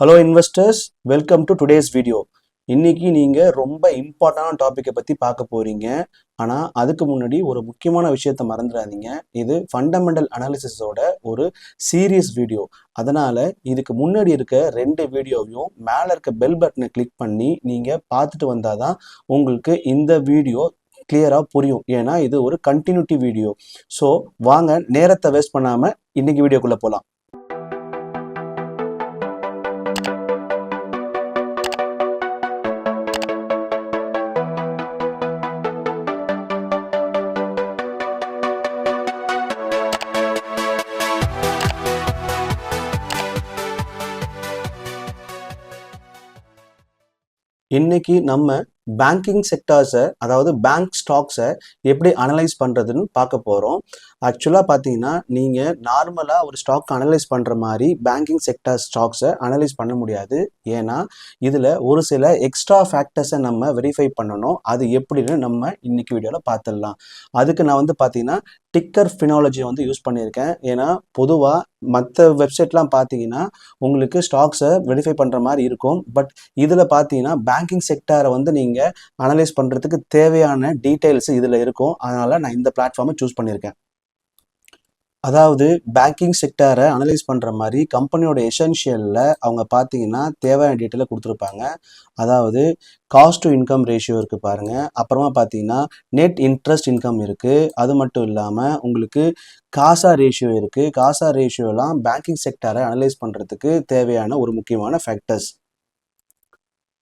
Hello investors welcome to today's video இன்னைக்கு நீங்கள் ரொம்ப இம்பார்ட்டண்டான டாப்பிக்கை பற்றி பார்க்க போகிறீங்க ஆனால் அதுக்கு முன்னாடி ஒரு முக்கியமான விஷயத்த மறந்துடாதீங்க. இது ஃபண்டமெண்டல் அனாலிசிஸோட ஒரு சீரியஸ் வீடியோ அதனால் இதுக்கு முன்னாடி இருக்க ரெண்டு வீடியோவையும் மேலே இருக்க பெல் பட்டனை கிளிக் பண்ணி நீங்கள் பார்த்துட்டு வந்தால் தான் உங்களுக்கு இந்த வீடியோ கிளியராக புரியும். ஏன்னா இது ஒரு கண்டினியூட்டி வீடியோ ஸோ வாங்க நேரத்தை வேஸ்ட் பண்ணாமல் இன்னைக்கு வீடியோக்குள்ளே போகலாம் இன்னைக்கு நம்ம பேங்கிங் செக்டார்ஸை அதாவது பேங்க் ஸ்டாக்ஸை எப்படி அனலைஸ் பண்ணுறதுன்னு பார்க்க போகிறோம் ஆக்சுவலாக பார்த்தீங்கன்னா நீங்கள் நார்மலாக ஒரு ஸ்டாக் அனலைஸ் பண்ணுற மாதிரி பேங்கிங் செக்டார் ஸ்டாக்ஸை அனலைஸ் பண்ண முடியாது. ஏன்னா இதில் ஒரு சில எக்ஸ்ட்ரா ஃபேக்டர்ஸை நம்ம வெரிஃபை பண்ணணும். அது எப்படின்னு நம்ம இன்னைக்கு வீடியோவில் பார்த்துடலாம். அதுக்கு நான் வந்து பார்த்தீங்கன்னா டிக்கர் ஃபினாலஜி வந்து யூஸ் பண்ணியிருக்கேன். ஏன்னா பொதுவாக மற்ற வெப்சைட்லாம் பார்த்தீங்கன்னா உங்களுக்கு ஸ்டாக்ஸை வெரிஃபை பண்ணுற மாதிரி இருக்கும். பட் இதில் பார்த்தீங்கன்னா பேங்கிங் செக்டாரை வந்து நீங்கள் அனலைஸ் பண்ணுறதுக்கு தேவையான டீட்டெயில்ஸ் இதில் இருக்கும். அதனால் நான் இந்த பிளாட்ஃபார்மை சூஸ் பண்ணியிருக்கேன். அதாவது பேங்கிங் செக்டாரை அனலைஸ் பண்ணுற மாதிரி கம்பெனியோட எசென்ஷியலில் அவங்க பார்த்தீங்கன்னா தேவையான டீட்டெயிலை கொடுத்துருப்பாங்க. அதாவது காஸ்ட் டு இன்கம் ரேஷியோ இருக்குது பாருங்கள் அப்புறமா பார்த்தீங்கன்னா நெட் இன்ட்ரெஸ்ட் இன்கம் இருக்குது அது மட்டும் இல்லாமல் உங்களுக்கு காசா ரேஷியோ இருக்குது காசா ரேஷியோலாம் பேங்கிங் செக்டாரை அனலைஸ் பண்ணுறதுக்கு தேவையான ஒரு முக்கியமான ஃபேக்டர்ஸ்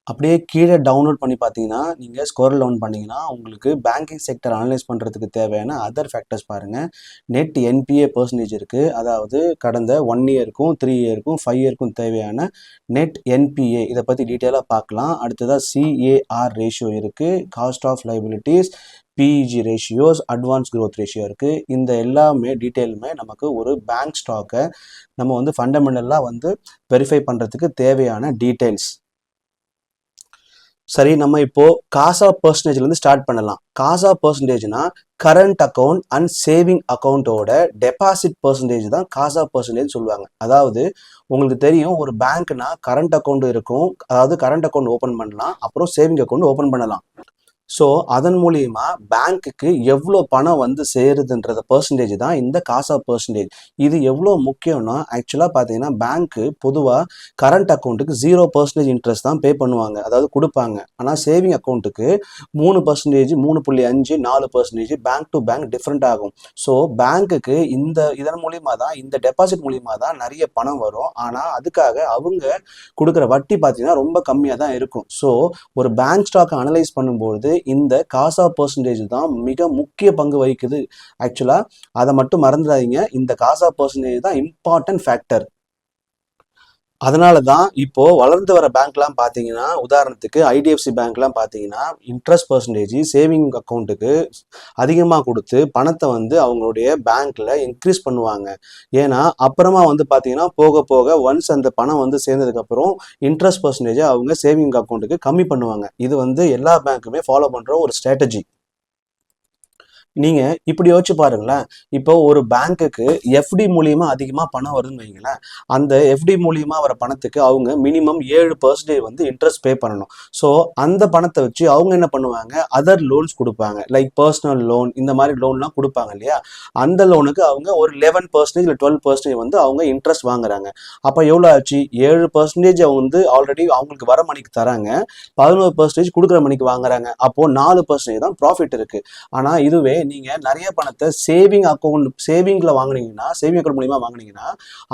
அப்படியே கீழே டவுன்லோட் பண்ணி பார்த்தீங்கன்னா நீங்கள் ஸ்கோர் டவுன் பண்ணிங்கன்னா உங்களுக்கு பேங்கிங் செக்டர் அனலைஸ் பண்ணுறதுக்கு தேவையான அதர் ஃபேக்டர்ஸ் பாருங்கள் நெட் என்பிஏ பர்சன்டேஜ் இருக்குது அதாவது கடந்த ஒன் இயருக்கும் த்ரீ இயருக்கும் ஃபைவ் இயருக்கும் தேவையான நெட் என்பிஏ இதை பற்றி டீட்டெயிலாக பார்க்கலாம். அடுத்ததாக சிஏஆர் ரேஷியோ இருக்குது cost of liabilities PEG ratios advance growth ratio இருக்குது இந்த எல்லாமே டீட்டெயிலுமே நமக்கு ஒரு பேங்க் ஸ்டாக்கை நம்ம வந்து ஃபண்டமெண்டலாக வந்து வெரிஃபை பண்ணுறதுக்கு தேவையான டீட்டெயில்ஸ் சரி நம்ம இப்போ காசா பர்சன்டேஜ்லேருந்து ஸ்டார்ட் பண்ணலாம். காசா பர்சன்டேஜ்னா கரண்ட் அக்கௌண்ட் அண்ட் சேவிங் அக்கௌண்ட்டோட டெபாசிட் பர்சன்டேஜ் தான் காசா பர்சன்டேஜ் சொல்லுவாங்க. அதாவது உங்களுக்கு தெரியும் ஒரு பேங்க்னா கரண்ட் அக்கௌண்ட் இருக்கும். அதாவது கரண்ட் அக்கௌண்ட் ஓப்பன் பண்ணலாம் அப்புறம் சேவிங் அக்கௌண்ட் ஓப்பன் பண்ணலாம். ஸோ அதன் மூலியமா பேங்க்குக்கு எவ்வளோ பணம் வந்து சேருதுன்றத பர்சன்டேஜ் தான் இந்த காசா பர்சன்டேஜ் இது எவ்வளோ முக்கியம்னா ஆக்சுவலாக பார்த்தீங்கன்னா பேங்க்கு பொதுவாக கரண்ட் அக்கௌண்ட்டுக்கு ஜீரோ பர்சன்டேஜ் இன்ட்ரெஸ்ட் தான் பே பண்ணுவாங்க. அதாவது கொடுப்பாங்க. ஆனால் சேவிங் அக்கௌண்ட்டுக்கு மூணு பர்சன்டேஜ் மூணு புள்ளி அஞ்சு நாலு percentage bank to bank different ஆகும். ஸோ பேங்க்குக்கு இந்த இதன் மூலியமாக தான் இந்த டெபாசிட் மூலியமாக தான் நிறைய பணம் வரும். ஆனால் அதுக்காக அவங்க கொடுக்குற வட்டி பார்த்தீங்கன்னா ரொம்ப கம்மியாக தான் இருக்கும். ஸோ ஒரு பேங்க் ஸ்டாக்கை அனலைஸ் பண்ணும்போது இந்த காசா பர்சன்டேஜ் தான் மிக முக்கிய பங்கு வகிக்குது. ஆக்சுவலாக அதை மட்டும் மறந்துடாதீங்க. இந்த காசா பர்சன்டேஜ் தான் இம்பார்ட்டன்ட் ஃபேக்டர் அதனால தான் இப்போ வளர்ந்து வர பேங்க்லாம் பார்த்தீங்கன்னா உதாரணத்துக்கு ஐடிஎஃப்சி பேங்க்லாம் பார்த்தீங்கன்னா இன்ட்ரெஸ்ட் பர்சன்டேஜ் சேவிங் அக்கௌண்ட்டுக்கு அதிகமாக கொடுத்து பணத்தை வந்து அவங்களுடைய பேங்க்கில் இன்க்ரீஸ் பண்ணுவாங்க. ஏன்னா அப்புறமா வந்து பார்த்தீங்கன்னா போக போக ஒன்ஸ் அந்த பணம் வந்து சேர்ந்ததுக்கப்புறம் இன்ட்ரெஸ்ட் பர்சன்டேஜை அவங்க சேவிங் அக்கௌண்ட்டுக்கு கம்மி பண்ணுவாங்க. இது வந்து எல்லா பேங்க்குமே ஃபாலோ பண்ணுற ஒரு ஸ்ட்ராட்டஜி நீங்கள் இப்படி யோசிச்சு பாருங்களேன். இப்போ ஒரு பேங்க்குக்கு எஃப்டி மூலியமாக அதிகமாக பணம் வருதுன்னு வைங்களேன். அந்த எஃப்டி மூலியமாக வர பணத்துக்கு அவங்க மினிமம் ஏழு பர்சன்டேஜ் வந்து இன்ட்ரெஸ்ட் பே பண்ணணும். ஸோ அந்த பணத்தை வச்சு அவங்க என்ன பண்ணுவாங்க? அதர் லோன்ஸ் கொடுப்பாங்க. லைக் பர்சனல் லோன் இந்த மாதிரி லோன்லாம் கொடுப்பாங்க இல்லையா? அந்த லோனுக்கு அவங்க ஒரு லெவன் பர்சன்டேஜ் இல்லை டுவெல் பர்சன்டேஜ் வந்து அவங்க இன்ட்ரெஸ்ட் வாங்குறாங்க. அப்போ எவ்வளோ ஆச்சு? ஏழு பர்சன்டேஜ் அவங்க வந்து ஆல்ரெடி அவங்களுக்கு வர மணிக்கு தராங்க. பதினோரு பர்சன்டேஜ் கொடுக்குற மணிக்கு வாங்குறாங்க. அப்போது நாலு பர்சன்டேஜ் தான் ப்ராஃபிட் இருக்குது ஆனால் இதுவே நீங்க நிறைய பணத்தை சேவிங் அக்கௌண்ட் சேவிங்ல வாங்குனீங்கன்னா சேவிங் அக்கௌண்ட் மூலியமா வாங்குனீங்கன்னா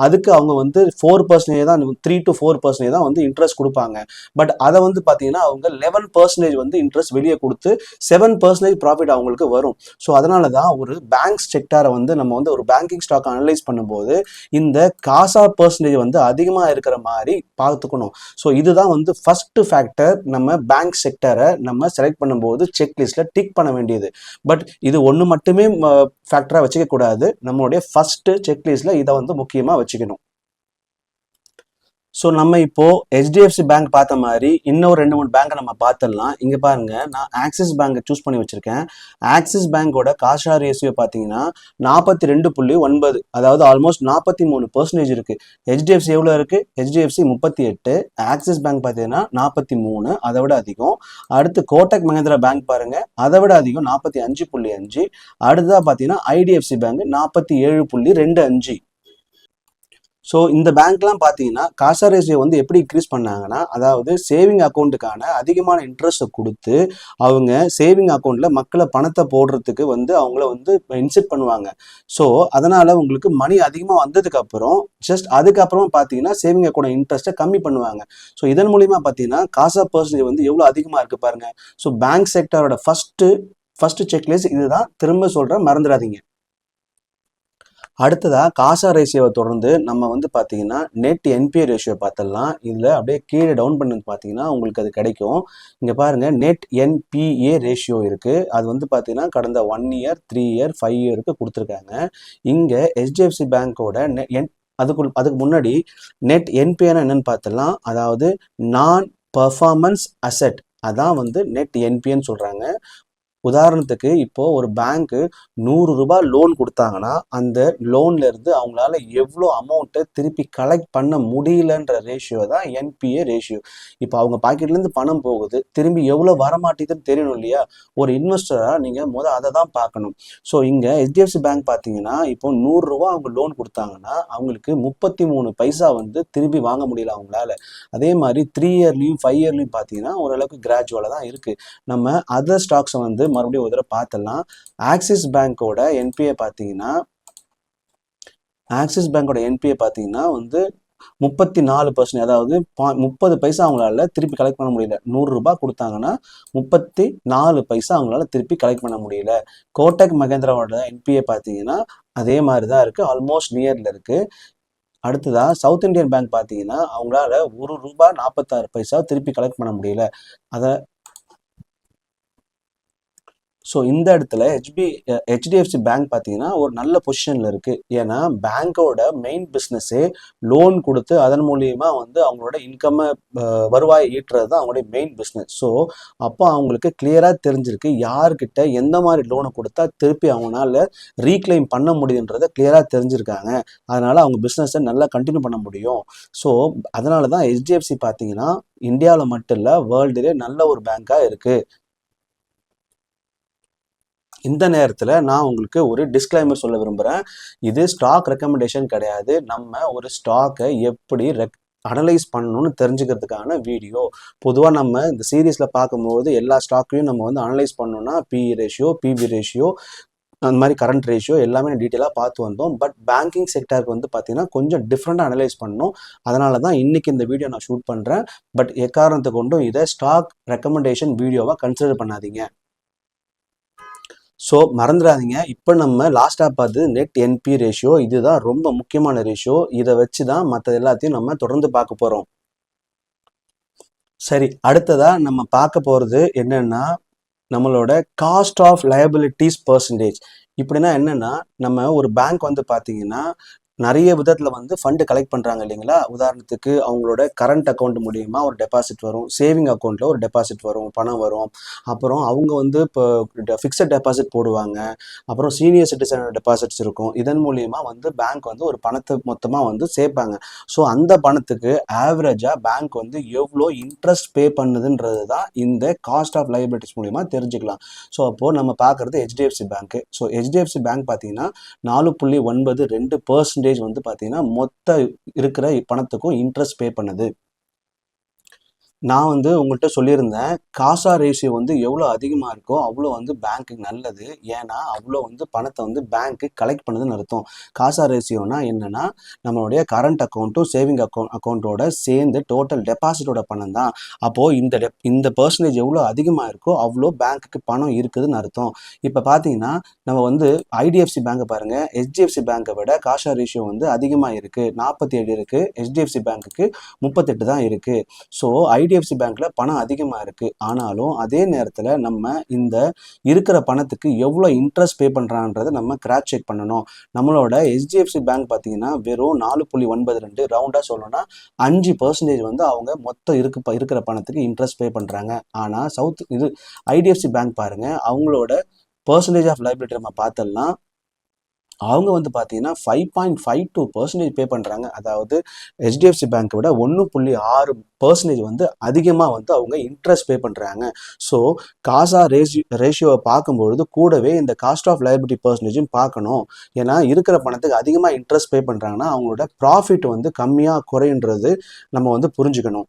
அதுக்கு அவங்க வந்து ஃபோர் பர்சன்டேஜ் தான் த்ரீ டு ஃபோர் பர்சன்டேஜ் தான் வந்து இன்ட்ரெஸ்ட் கொடுப்பாங்க. பட் அதை வந்து பார்த்தீங்கன்னா அவங்க லெவன் பர்சன்டேஜ் வந்து இன்ட்ரெஸ்ட் வெளியே கொடுத்து செவன் பர்சன்டேஜ் ப்ராஃபிட் அவங்களுக்கு வரும். ஸோ அதனால தான் ஒரு பேங்க் செக்டாரை வந்து நம்ம வந்து ஒரு பேங்கிங் ஸ்டாக் அனலைஸ் பண்ணும்போது இந்த காசா பர்சன்டேஜ் வந்து அதிகமாக இருக்கிற மாதிரி பார்த்துக்கணும். ஸோ இதுதான் வந்து ஃபர்ஸ்ட் ஃபேக்டர் நம்ம பேங்க் செக்டரை நம்ம செலக்ட் பண்ணும்போது செக்லிஸ்ட்ல டிக் பண்ண வேண்டியது. பட் இது ஒன்று மட்டுமே ஃபேக்டராக வச்சுக்க கூடாது நம்மளுடைய ஃபஸ்ட்டு செக்லிஸ்ட்ல இதை வந்து முக்கியமாக வச்சுக்கணும். ஸோ நம்ம இப்போ ஹெச்டிஎஃப்சி பேங்க் பார்த்த மாதிரி இன்னொரு ரெண்டு மூணு பேங்க்கை நம்ம பார்த்துடலாம். இங்கே பாருங்க நான் ஆக்சிஸ் பேங்கை சூஸ் பண்ணி வச்சிருக்கேன். ஆக்சிஸ் பேங்கோட காஷா ரேஷியோ பார்த்தீங்கன்னா நாற்பத்தி ரெண்டு புள்ளி ஒன்பது அதாவது ஆல்மோஸ்ட் நாற்பத்தி மூணு பர்சன்டேஜ் இருக்கு. ஹெச்டிஎஃப்சி எவ்வளோ இருக்கு? ஹெச்டிஎஃப்சி முப்பத்தி எட்டு ஆக்சிஸ் பேங்க் பார்த்தீங்கன்னா நாற்பத்தி மூணு அதை விட அதிகம். அடுத்து கோட்டக் மஹேந்திரா பேங்க் பாருங்க அதை விட அதிகம் நாற்பத்தி அஞ்சு புள்ளி அஞ்சு. அடுத்ததாக பார்த்தீங்கன்னா ஐடிஎஃப்சி பேங்க் நாற்பத்தி ஏழு புள்ளி ரெண்டு அஞ்சு. ஸோ இந்த பேங்க்லாம் பார்த்தீங்கன்னா காசா ரேஷியோ வந்து எப்படி இன்க்ரீஸ் பண்ணாங்கன்னா அதாவது சேவிங் அக்கௌண்ட்டுக்கான அதிகமான இன்ட்ரெஸ்ட்டை கொடுத்து அவங்க சேவிங் அக்கௌண்ட்டில் மக்களை பணத்தை போடுறதுக்கு வந்து அவங்கள வந்து இன்செட் பண்ணுவாங்க. ஸோ அதனால் உங்களுக்கு மணி அதிகமாக வந்ததுக்கப்புறம் ஜஸ்ட் அதுக்கப்புறம் பார்த்தீங்கன்னா சேவிங் அக்கௌண்ட் இன்ட்ரெஸ்ட்டை கம்மி பண்ணுவாங்க. ஸோ இதன் மூலிமா பார்த்தீங்கன்னா காசா பர்சன்டேஜ் வந்து எவ்வளோ அதிகமாக இருக்குது பாருங்கள் ஸோ பேங்க் செக்டரோட ஃபஸ்ட்டு ஃபஸ்ட்டு செக்லிஸ்ட் இதுதான். திரும்ப சொல்கிறேன் மறந்துடாதீங்க. அடுத்ததாக காசா ரேஷியோவை தொடர்ந்து நம்ம வந்து பார்த்தீங்கன்னா நெட் என்பிஏ ரேஷியோ பார்த்துடலாம். இதில் அப்படியே கீழே டவுன் பண்ணது பார்த்தீங்கன்னா உங்களுக்கு அது கிடைக்கும். இங்கே பாருங்கள் நெட் என்பிஏ ரேஷியோ இருக்குது அது வந்து பார்த்தீங்கன்னா கடந்த one year three year five இயருக்கு கொடுத்துருக்காங்க. இங்கே ஹெச்டிஎஃப்சி பேங்க்கோட என் அதுக்குள் அதுக்கு முன்னாடி நெட் என்பிஏனா என்னென்னு பார்த்தலாம் அதாவது நான் பர்ஃபார்மன்ஸ் அசெட் அதான் வந்து நெட் என்பின்னு சொல்கிறாங்க உதாரணத்துக்கு இப்போ ஒரு பேங்க்கு நூறு ரூபாய் லோன் கொடுத்தாங்கன்னா அந்த லோன்ல இருந்து அவங்களால எவ்வளோ அமௌண்ட்டை திருப்பி கலெக்ட் பண்ண முடியலன்ற ரேஷியோ தான் என்பிஏ ரேஷியோ இப்போ அவங்க பாக்கெட்லேருந்து பணம் போகுது திரும்பி எவ்வளோ வரமாட்டேதுன்னு தெரியணும் இல்லையா? ஒரு இன்வெஸ்டராக நீங்கள் முதல் அதை தான் பார்க்கணும். ஸோ இங்கே ஹெச்டிஎஃப்சி பேங்க் பார்த்தீங்கன்னா இப்போ நூறுரூவா அவங்க லோன் கொடுத்தாங்கன்னா அவங்களுக்கு முப்பத்தி மூணு பைசா வந்து திரும்பி வாங்க முடியல அவங்களால. அதே மாதிரி த்ரீ இயர்லையும் ஃபைவ் இயர்லையும் பார்த்தீங்கன்னா ஓரளவுக்கு கிராஜுவலாக தான் இருக்குது நம்ம அதர் ஸ்டாக்ஸை வந்து மறுபடியும் ஒரு தடவை பார்த்துடலாம். ஆக்சிஸ் பேங்க்கோட என்பிஏ பார்த்தீங்கன்னா ஆக்சிஸ் பேங்கோட என்பிஏ பார்த்தீங்கன்னா வந்து முப்பத்தி நாலு பர்சன்ட் அதாவது பா- முப்பது பைசா அவங்களால திருப்பி கலெக்ட் பண்ண முடியல. நூறு ரூபாய் கொடுத்தாங்கன்னா முப்பத்தி நாலு பைசா அவங்களால திருப்பி கலெக்ட் பண்ண முடியல. கோட்டக் மகேந்திராவோட என்பிஏ பார்த்தீங்கன்னா அதே மாதிரி தான் இருக்குது ஆல்மோஸ்ட் நியரில் இருக்குது அடுத்ததா சவுத் இந்தியன் பேங்க் பார்த்தீங்கன்னா அவங்களால ஒரு ரூபாய் நாற்பத்தாறு பைசா திருப்பி கலெக்ட் பண்ண முடியல. அதை ஸோ இந்த இடத்துல ஹெச்பி ஹெச்டிஎஃப்சி பேங்க் பார்த்தீங்கன்னா ஒரு நல்ல பொசிஷனில் இருக்குது ஏன்னா பேங்க்கோட மெயின் பிஸ்னஸே லோன் கொடுத்து அதன் மூலியமாக வந்து அவங்களோட இன்கம்மை வருவாய் ஈட்டுறது தான் அவங்களுடைய மெயின் பிஸ்னஸ் ஸோ அப்போ அவங்களுக்கு கிளியராக தெரிஞ்சிருக்கு யார்கிட்ட எந்த மாதிரி லோனை கொடுத்தா திருப்பி அவங்களால ரீக்ளைம் பண்ண முடியுன்றதை கிளியராக தெரிஞ்சிருக்காங்க. அதனால் அவங்க பிஸ்னஸை நல்லா கண்டினியூ பண்ண முடியும். ஸோ அதனால தான் ஹெச்டிஎஃப்சி பார்த்தீங்கன்னா இந்தியாவில் மட்டும் இல்லை வேர்ல்டுலேயே நல்ல ஒரு பேங்காக இருக்குது இந்த நேரத்தில் நான் உங்களுக்கு ஒரு டிஸ்க்ளைமர் சொல்ல விரும்புகிறேன் இது ஸ்டாக் ரெக்கமெண்டேஷன் கிடையாது. நம்ம ஒரு ஸ்டாக்கை எப்படி ரெக் அனலைஸ் பண்ணணும்னு தெரிஞ்சுக்கிறதுக்கான வீடியோ பொதுவாக நம்ம இந்த சீரீஸில் பார்க்கும்போது எல்லா ஸ்டாக்கையும் நம்ம வந்து அனலைஸ் பண்ணோம்னா பிஇ ரேஷியோ பிபி ரேஷியோ அந்த மாதிரி கரண்ட் ரேஷியோ எல்லாமே டீட்டெயிலாக பார்த்து வந்தோம். பட் பேங்கிங் செக்டருக்கு வந்து பார்த்தீங்கன்னா கொஞ்சம் டிஃப்ரெண்ட்டாக அனலைஸ் பண்ணணும். அதனால தான் இன்னைக்கு இந்த வீடியோ நான் ஷூட் பண்ணுறேன் பட் எக்காரணத்தை கொண்டும் இதை ஸ்டாக் ரெக்கமெண்டேஷன் வீடியோவாக கன்சிடர் பண்ணாதீங்க. ஸோ மறந்துடாதீங்க. இப்போ நம்ம லாஸ்ட்டாக பார்த்து நெட் என்பி ரேஷியோ இதுதான் ரொம்ப முக்கியமான ரேஷியோ இதை வச்சு தான் மற்ற எல்லாத்தையும் நம்ம தொடர்ந்து பார்க்க போகிறோம் சரி அடுத்ததா நம்ம பார்க்க போகிறது என்னென்னா நம்மளோட காஸ்ட் ஆஃப் லயபிலிட்டிஸ் பர்சன்டேஜ் இப்படின்னா என்னன்னா நம்ம ஒரு பேங்க் வந்து பார்த்தீங்கன்னா நிறைய விதத்தில் வந்து ஃபண்டு கலெக்ட் பண்ணுறாங்க இல்லைங்களா? உதாரணத்துக்கு அவங்களோட கரண்ட் அக்கௌண்ட் மூலியமாக ஒரு டெபாசிட் வரும். சேவிங் அக்கௌண்ட்டில் ஒரு டெபாசிட் வரும். பணம் வரும். அப்புறம் அவங்க வந்து இப்போ ஃபிக்ஸட் டெபாசிட் போடுவாங்க. அப்புறம் சீனியர் சிட்டிசன் டெபாசிட்ஸ் இருக்கும். இதன் மூலியமாக வந்து பேங்க் வந்து ஒரு பணத்தை மொத்தமாக வந்து சேர்ப்பாங்க. ஸோ அந்த பணத்துக்கு ஆவரேஜாக பேங்க் வந்து எவ்வளோ இன்ட்ரெஸ்ட் பே பண்ணுதுன்றது தான் இந்த காஸ்ட் ஆஃப் லைபிலிட்டிஸ் மூலிமா தெரிஞ்சுக்கலாம். ஸோ அப்போது நம்ம பார்க்குறது ஹெச்டிஎஃப்சி பேங்க்கு ஸோ ஹெச்டிஎஃப்சி பேங்க் பார்த்தீங்கன்னா நாலு புள்ளி ஒன்பது ரெண்டு பர்சன்டேஜ் வந்து பார்த்தீங்கன்னா மொத்த இருக்கிற பணத்துக்கும் இன்ட்ரெஸ்ட் பே பண்ணுது. நான் வந்து உங்கள்கிட்ட சொல்லியிருந்தேன் காசா ரேஷியோ வந்து எவ்வளோ அதிகமாக இருக்கோ அவ்வளோ வந்து பேங்க்குக்கு நல்லது. ஏன்னா அவ்வளோ வந்து பணத்தை வந்து பேங்க்கு கலெக்ட் பண்ணுதுன்னு அர்த்தம். காசா ரேஷியோனா என்னென்னா நம்மளுடைய கரண்ட் அக்கௌண்ட்டும் சேவிங் அக்கௌண்ட் அக்கௌண்ட்டோட சேர்ந்து டோட்டல் டெபாசிட்டோட பணம் தான். அப்போது இந்த டெப் இந்த பர்சன்டேஜ் எவ்வளோ அதிகமாக இருக்கோ அவ்வளோ பேங்க்குக்கு பணம் இருக்குதுன்னு அர்த்தம். இப்போ பார்த்தீங்கன்னா நம்ம வந்து ஐடிஎஃப்சி பேங்க்கை பாருங்கள் ஹெச்டிஎஃப்சி பேங்க்கை விட காசா ரேஷியோ வந்து அதிகமாக இருக்குது நாற்பத்தி ஏழு இருக்குது ஹெச்டிஎஃப்சி பேங்க்குக்கு முப்பத்தெட்டு தான் இருக்குது ஸோ ஐ ஐடிஎஃப்சி பேங்க்ல பணம் அதிகமாக இருக்கு. ஆனாலும் அதே நேரத்தில் நம்ம இந்த இருக்கிற பணத்துக்கு எவ்வளோ இன்ட்ரெஸ்ட் பே பண்ணுறான்றதை நம்ம கிராஸ் செக் பண்ணணும். நம்மளோட ஹெச்டிஎஃப்சி பேங்க் பார்த்தீங்கன்னா வெறும் நாலு புள்ளி ஒன்பது ரெண்டு ரவுண்டாக சொல்லணும்னா அஞ்சு பர்சன்டேஜ் வந்து அவங்க மொத்தம் இருக்கு இருக்கிற பணத்துக்கு இன்ட்ரெஸ்ட் பே பண்ணுறாங்க ஆனால் சவுத் இது ஐடிஎஃப்சி பேங்க் பாருங்க அவங்களோட பர்சன்டேஜ் ஆஃப் லைபிலிட்டி நம்ம பார்த்தோம்னா அவங்க வந்து பார்த்தீங்கன்னா five point five two percentage pay பண்ணுறாங்க அதாவது ஹெச்டிஎஃப்சி பேங்க்கை விட ஒன்று புள்ளி ஆறு பர்சன்டேஜ் வந்து அதிகமாக வந்து அவங்க இன்ட்ரெஸ்ட் பே பண்ணுறாங்க ஸோ காசா ரேஷியோ ரேஷியோவை பார்க்கும்பொழுது கூடவே இந்த காஸ்ட் ஆஃப் லைபிலிட்டி பர்சன்டேஜும் பார்க்கணும். ஏன்னா இருக்கிற பணத்துக்கு அதிகமாக இன்ட்ரெஸ்ட் பே பண்ணுறாங்கன்னா அவங்களோட ப்ராஃபிட் வந்து கம்மியாக குறைன்றது நம்ம வந்து புரிஞ்சுக்கணும்.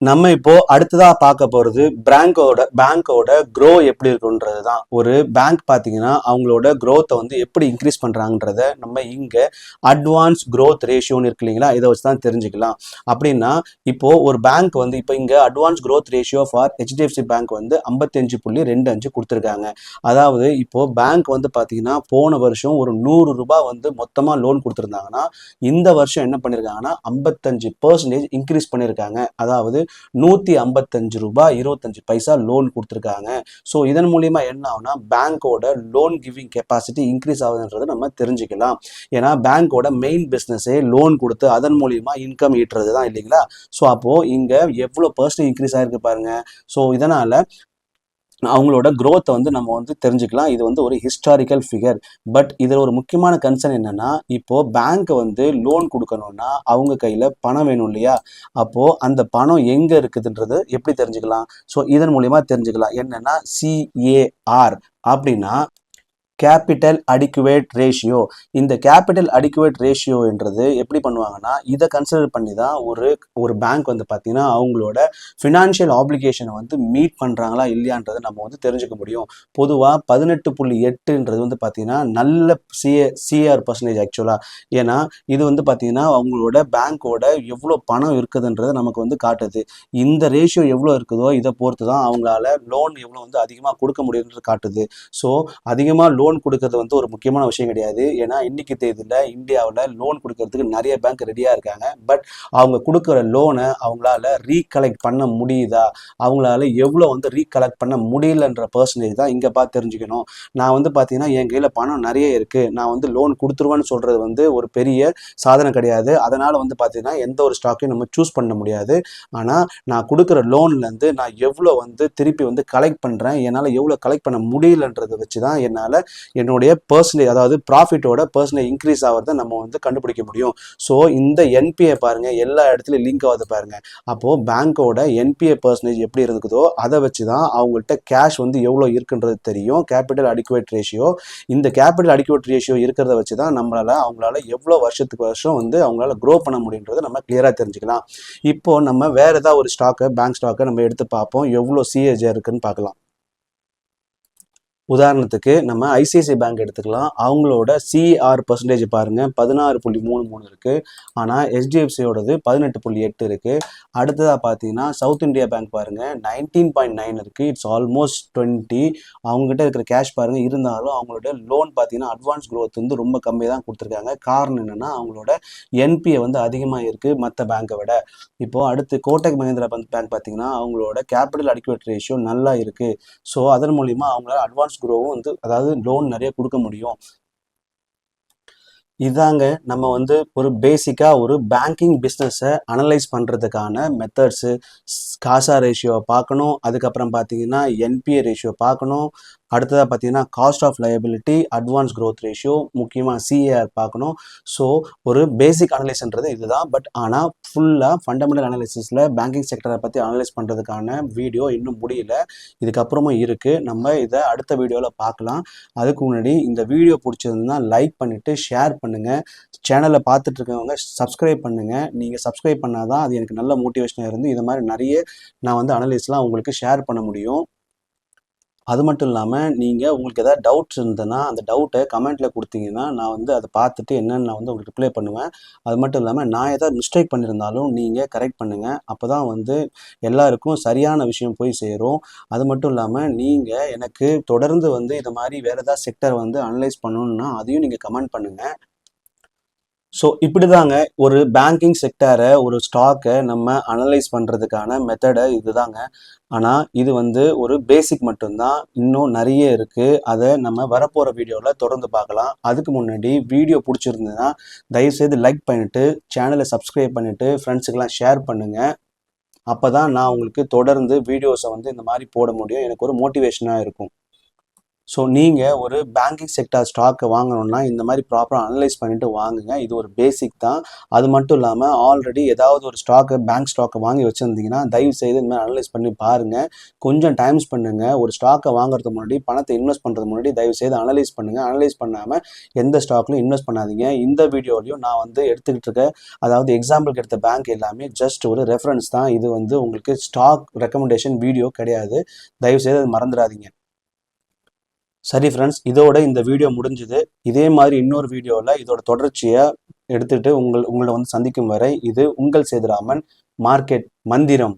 நம்ம இப்போ அடுத்ததா பார்க்க போறது பேங்கோட பேங்கோட க்ரோ எப்படி இருக்குன்றது தான் ஒரு பேங்க் பார்த்தீங்கன்னா அவங்களோட க்ரோத்தை வந்து எப்படி இன்க்ரீஸ் பண்றாங்கன்றத நம்ம இங்க அட்வான்ஸ் க்ரோத் ரேஷியோன்னு இருக்கு இல்லைங்களா? இதை வச்சு தான் தெரிஞ்சுக்கலாம். அப்படின்னா இப்போ ஒரு பேங்க் வந்து இப்போ இங்க advance growth ratio for HDFC bank வந்து ஐம்பத்தஞ்சு புள்ளி ரெண்டு அஞ்சு கொடுத்துருக்காங்க. அதாவது இப்போ பேங்க் வந்து பார்த்தீங்கன்னா போன வருஷம் ஒரு நூறு ரூபாய் வந்து மொத்தமாக லோன் கொடுத்துருந்தாங்கன்னா இந்த வருஷம் என்ன பண்ணியிருக்காங்கன்னா ஐம்பத்தஞ்சு பர்சன்டேஜ் இன்க்ரீஸ் பண்ணியிருக்காங்க அதாவது நூற்றி ஐம்பத்தஞ்சு ரூபாய் இருபத்தஞ்சு பைசா லோன் கொடுத்துருக்காங்க. ஸோ இதன் மூலியமா என்ன ஆகுனா பேங்க்கோட லோன் கிவிங் கெப்பாசிட்டி இன்க்ரீஸ் ஆகுதுன்றது நம்ம தெரிஞ்சுக்கலாம். ஏன்னா பேங்க்கோட மெயின் பிஸ்னஸே லோன் கொடுத்து அதன் மூலியமா இன்கம் ஈட்டுறது தான் இல்லைங்களா? ஸோ அப்போது இங்கே எவ்வளோ பர்சன்ட் இன்க்ரீஸ் ஆகிருக்கு பாருங்க. ஸோ இதனால அவங்களோட க்ரோத்தை வந்து நம்ம வந்து தெரிஞ்சுக்கலாம். இது வந்து ஒரு ஹிஸ்டாரிக்கல் ஃபிகர் பட் இதில் ஒரு முக்கியமான கன்சர்ன் என்னன்னா இப்போது பேங்க்கை வந்து லோன் கொடுக்கணும்னா அவங்க கையில் பணம் வேணும் இல்லையா? அப்போது அந்த பணம் எங்கே இருக்குதுன்றது எப்படி தெரிஞ்சுக்கலாம்? ஸோ இதன் மூலயமா தெரிஞ்சுக்கலாம். என்னென்னா சிஏஆர் அப்படின்னா கேபிட்டல் அடிக்குவேட் ரேஷியோ இந்த கேபிட்டல் அடிக்குவேட் ரேஷியோன்றது எப்படி பண்ணுவாங்கன்னா இதை கன்சிடர் பண்ணி தான் ஒரு ஒரு பேங்க் வந்து பார்த்தீங்கன்னா அவங்களோட ஃபினான்ஷியல் ஆப்ளிகேஷனை வந்து மீட் பண்ணுறாங்களா இல்லையான்றதை நம்ம வந்து தெரிஞ்சுக்க முடியும். பொதுவாக பதினெட்டு புள்ளி எட்டுன்றது வந்து பார்த்தீங்கன்னா நல்ல சிஏ சிஆர் பர்சன்டேஜ் ஆக்சுவலாக ஏன்னா இது வந்து பார்த்தீங்கன்னா அவங்களோட பேங்க்கோட எவ்வளோ பணம் இருக்குதுன்றதை நமக்கு வந்து காட்டுது. இந்த ரேஷியோ எவ்வளோ இருக்குதோ இதை பொறுத்து தான் அவங்களால லோன் எவ்வளோ வந்து அதிகமாக கொடுக்க முடியுன்றது காட்டுது. ஸோ அதிகமாக லோன் லோன் கொடுக்கறது வந்து ஒரு முக்கியமான விஷயம் கிடையாது. ஏன்னா இன்னைக்கு தேதியில் இந்தியாவில் லோன் கொடுக்கறதுக்கு நிறைய பேங்க் ரெடியாக இருக்காங்க. பட் அவங்க கொடுக்குற லோனை அவங்களால ரீகலெக்ட் பண்ண முடியுதா? அவங்களால எவ்வளோ வந்து ரீகலெக்ட் பண்ண முடியலன்ற பர்சன்டேஜ் தான் இங்கே பார்த்து தெரிஞ்சுக்கணும். நான் வந்து பார்த்தீங்கன்னா என் கையில் பணம் நிறைய இருக்குது நான் வந்து லோன் கொடுத்துருவேன்னு சொல்கிறது வந்து ஒரு பெரிய சாதனை கிடையாது. அதனால் வந்து பார்த்தீங்கன்னா எந்த ஒரு ஸ்டாக்கையும் நம்ம சூஸ் பண்ண முடியாது. ஆனால் நான் கொடுக்குற லோன்லேருந்து நான் எவ்வளோ வந்து திருப்பி வந்து கலெக்ட் பண்ணுறேன் என்னால் எவ்வளோ கலெக்ட் பண்ண முடியலன்றதை வச்சு தான் என்னால் என்னுடைய பர்சன்டேஜ் அதாவது ப்ராஃபிட்டோட பர்சன்டேஜ் இன்க்ரீஸ் ஆகிறத நம்ம வந்து கண்டுபிடிக்க முடியும். ஸோ இந்த என்பிஏ பாருங்கள் எல்லா இடத்துலையும் லிங்க் ஆகுது பாருங்கள் அப்போது பேங்க்கோட என்பிஏ பர்சன்டேஜ் எப்படி இருக்குதோ அதை வச்சு தான் அவங்கள்ட்ட கேஷ் வந்து எவ்வளோ இருக்குன்றது தெரியும். கேபிட்டல் அடிக்குவேட் ரேஷியோ இந்த கேபிட்டல் அடிக்குவேட் ரேஷியோ இருக்கிறத வச்சு தான் நம்மளால் அவங்களால எவ்வளோ வருஷத்துக்கு வருஷம் வந்து அவங்களால க்ரோ பண்ண முடியுன்றதை நம்ம கிளியராக தெரிஞ்சுக்கலாம். இப்போ நம்ம வேறு ஏதாவது ஒரு ஸ்டாக்கை பேங்க் ஸ்டாக்கை நம்ம எடுத்து பார்ப்போம். எவ்வளோ சிஏஜே இருக்குன்னு பார்க்கலாம். உதாரணத்துக்கு நம்ம ஐசிஐசிஐ பேங்க் எடுத்துக்கலாம். அவங்களோட சிஆர் பர்சன்டேஜ் பாருங்கள் பதினாறு புள்ளி மூணு மூணு இருக்குது ஆனால் ஹெச்டிஎஃப்சியோடது பதினெட்டு புள்ளி எட்டு இருக்குது அடுத்ததாக பார்த்தீங்கன்னா சவுத் இந்தியா பேங்க் பாருங்கள் நைன்டீன் பாயிண்ட் நைன் இருக்கு. இட்ஸ் ஆல்மோஸ்ட் டுவெண்ட்டி அவங்ககிட்ட இருக்கிற கேஷ் பாருங்கள் இருந்தாலும் அவங்களோட லோன் பார்த்தீங்கன்னா அட்வான்ஸ் க்ரோத் வந்து ரொம்ப கம்மியாக தான் கொடுத்துருக்காங்க. காரணம் என்னென்னா அவங்களோட என்பிஏ வந்து அதிகமாக இருக்குது மற்ற பேங்கை விட. இப்போ அடுத்து கோட்டக் மஹேந்திரா பேங்க் பேங்க் பார்த்தீங்கன்னா அவங்களோட கேபிட்டல் அடிக்குவேட் ரேஷியோ நல்லா இருக்குது ஸோ அதன் மூலிமா அவங்களால அட்வான்ஸ் க்ரோவும் வந்து அதாவது லோன் நிறைய கொடுக்க முடியும். இதாங்க நம்ம வந்து ஒரு பேசிக்காக ஒரு பேங்கிங் பிஸ்னஸை அனலைஸ் பண்ணுறதுக்கான மெத்தட்ஸு காசா ரேஷியோவை பார்க்கணும். அதுக்கப்புறம் பார்த்தீங்கன்னா என்பிஏ ரேஷியோ பார்க்கணும். அடுத்ததாக பார்த்தீங்கன்னா cost of liability advance growth ratio முக்கியமாக சிஏஆர் பார்க்கணும். ஸோ ஒரு பேசிக் அனலைஸ்ன்றது இதுதான். பட் ஆனால் ஃபுல்லாக ஃபண்டமெண்டல் அனாலிசிஸில் பேங்கிங் செக்டரை பற்றி அனலைஸ் பண்ணுறதுக்கான வீடியோ இன்னும் முடியல. இதுக்கப்புறமும் இருக்குது நம்ம இதை அடுத்த வீடியோவில் பார்க்கலாம். அதுக்கு முன்னாடி இந்த வீடியோ பிடிச்சிருந்தா லைக் பண்ணிவிட்டு ஷேர் பண்ணுங்கள் சேனலை பார்த்துட்டு இருக்கவங்க சப்ஸ்கிரைப் பண்ணுங்கள் நீங்கள் சப்ஸ்கிரைப் பண்ணாதான் அது எனக்கு நல்ல மோட்டிவேஷனாக இருந்து இது மாதிரி நிறைய நான் வந்து அனலைஸ்லாம் உங்களுக்கு ஷேர் பண்ண முடியும். அது மட்டும் இல்லாமல் நீங்கள் உங்களுக்கு எதாவது டவுட்ஸ் இருந்ததுன்னா அந்த டவுட்டை கமெண்ட்டில் கொடுத்தீங்கன்னா நான் வந்து அதை பார்த்துட்டு என்னென்னு நான் வந்து உங்களுக்கு ரிப்ளை பண்ணுவேன். அது மட்டும் இல்லாமல் நான் ஏதாவது மிஸ்டேக் பண்ணியிருந்தாலும் நீங்கள் கரெக்ட் பண்ணுங்கள் அப்போ தான் வந்து எல்லாருக்கும் சரியான விஷயம் போய் சேரும். அது மட்டும் இல்லாமல் நீங்கள் எனக்கு தொடர்ந்து வந்து இது மாதிரி வேறு ஏதாவது செக்டர் வந்து அனலைஸ் பண்ணணுன்னா அதையும் நீங்கள் கமெண்ட் பண்ணுங்கள் ஸோ இப்படி தாங்க ஒரு பேங்கிங் செக்டாரை ஒரு ஸ்டாக்கை நம்ம அனலைஸ் பண்ணுறதுக்கான மெத்தடை இதுதாங்க. ஆனால் இது வந்து ஒரு பேசிக் மட்டும்தான். இன்னும் நிறைய இருக்குது அதை நம்ம வரப்போகிற வீடியோவில் தொடர்ந்து பார்க்கலாம். அதுக்கு முன்னாடி வீடியோ பிடிச்சிருந்ததுன்னா தயவுசெய்து லைக் பண்ணிவிட்டு சேனலை சப்ஸ்கிரைப் பண்ணிவிட்டு ஃப்ரெண்ட்ஸுக்கெல்லாம் ஷேர் பண்ணுங்கள் அப்போ தான் நான் உங்களுக்கு தொடர்ந்து வீடியோஸை வந்து இந்த மாதிரி போட முடியும். எனக்கு ஒரு மோட்டிவேஷனாக இருக்கும். ஸோ நீங்கள் ஒரு பேங்கிங் செக்டார் ஸ்டாக்கை வாங்கணும்னா இந்த மாதிரி ப்ராப்பராக அனலைஸ் பண்ணிட்டு வாங்குங்க. இது ஒரு பேசிக் தான். அது மட்டும் இல்லாமல் ஆல்ரெடி ஏதாவது ஒரு ஸ்டாக்கை பேங்க் ஸ்டாக்கை வாங்கி வச்சுருந்தீங்கன்னா தயவு செய்து இந்த மாதிரி அனலைஸ் பண்ணி பாருங்கள் கொஞ்சம் டைம் பண்ணுங்க. ஒரு ஸ்டாக்கை வாங்குறதுக்கு முன்னாடி பணத்தை இன்வெஸ்ட் பண்ணுறதுக்கு முன்னாடி தயவு செய்து அனலைஸ் பண்ணுங்கள் அனலைஸ் பண்ணாமல் எந்த ஸ்டாக்லையும் இன்வெஸ்ட் பண்ணாதீங்க. இந்த வீடியோலையும் நான் வந்து எடுத்துக்கிட்டு இருக்க அதாவது எக்ஸாம்பிளுக்கு எடுத்த பேங்க் எல்லாமே ஜஸ்ட் ஒரு ரெஃபரன்ஸ் தான். இது வந்து உங்களுக்கு ஸ்டாக் ரெக்கமெண்டேஷன் வீடியோ கிடையாது. தயவு செய்து அது மறந்துடாதீங்க. சரி ஃப்ரெண்ட்ஸ் இதோட இந்த வீடியோ முடிஞ்சுது. இதே மாதிரி இன்னொரு வீடியோவில் இதோட தொடர்ச்சியை எடுத்துட்டு உங்கள் உங்களை வந்து சந்திக்கும் வரை இது உங்கள் சேதுராமன் மார்க்கெட் மந்திரம்.